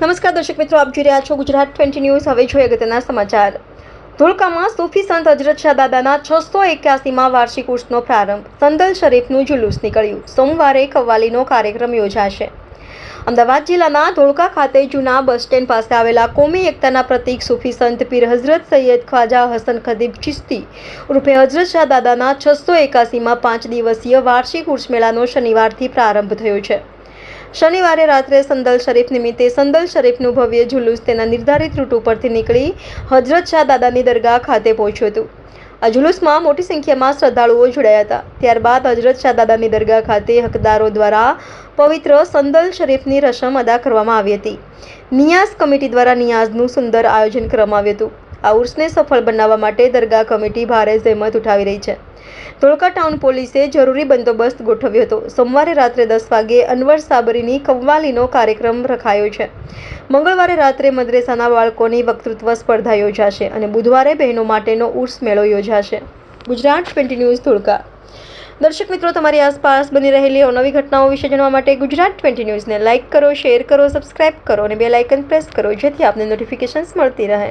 નમસ્કાર દર્શક મિત્રો, આપ જોઈ રહ્યા છો ગુજરાત ટ્વેન્ટી ન્યૂઝ. હવે જોઈએ અગત્યના સમાચાર. ધોળકામાં સૂફી સંત હજરત શાહ દાદાના છસો એક્યાસીમાં વાર્ષિક ઉર્સનો પ્રારંભ. સંદલ શરીફનું જુલુસ નીકળ્યું. સોમવારે કવ્વાલીનો કાર્યક્રમ યોજાશે. અમદાવાદ જિલ્લાના ધોળકા ખાતે જૂના બસ સ્ટેન્ડ પાસે આવેલા કોમી એકતાના પ્રતીક સૂફી સંત પીર હઝરત સૈયદ ખ્વાજા હસન ખદીબ ચિશ્તી રૂપે હઝરત શાહ દાદાના છસો એકાસીમાં પાંચ દિવસીય વાર્ષિક ઉર્સ મેળાનો શનિવારથી પ્રારંભ થયો છે. શનિવારે રાત્રે સંદલ શરીફ નિમિત્તે સંદલ શરીફનું ભવ્ય જુલુસ તેના નિર્ધારિત રૂટ ઉપરથી નીકળી હજરત શાહ દાદાની દરગાહ ખાતે પહોંચ્યું હતું. આ જુલુસમાં મોટી સંખ્યામાં શ્રદ્ધાળુઓ જોડાયા હતા. ત્યારબાદ હજરત શાહ દાદાની દરગાહ ખાતે હકદારો દ્વારા પવિત્ર સંદલ શરીફની રસમ અદા કરવામાં આવી હતી. નિયાઝ કમિટી દ્વારા નિયાઝનું સુંદર આયોજન કરવામાં આવ્યું હતું. આ ઉર્સને સફળ બનાવવા માટે દરગાહ કમિટી ભારે જહેમત ઉઠાવી રહી છે. ધોળકા ટાઉન પોલીસે જરૂરી બંદોબસ્ત ગોઠવ્યો હતો. સોમવારે રાત્રે દસ વાગે અનવર સાબરીની કવ્વાલીનો કાર્યક્રમ રખાયો છે. મંગળવારે રાત્રે મદ્રેસાના બાળકોની વક્તૃત્વ સ્પર્ધા યોજાશે અને બુધવારે બહેનો માટેનો ઉર્સ મેળો યોજાશે. Gujarat twenty news Dholka. દર્શક મિત્રો, તમારી આસપાસ બની રહેલી અવનવી ઘટનાઓ વિશે જાણવા માટે ગુજરાત ટ્વેન્ટી ન્યૂઝને લાઇક કરો, શેર કરો, સબસ્ક્રાઇબ કરો અને બે લાઇકન પ્રેસ કરો જેથી આપને નોટિફિકેશન્સ મળતી રહે.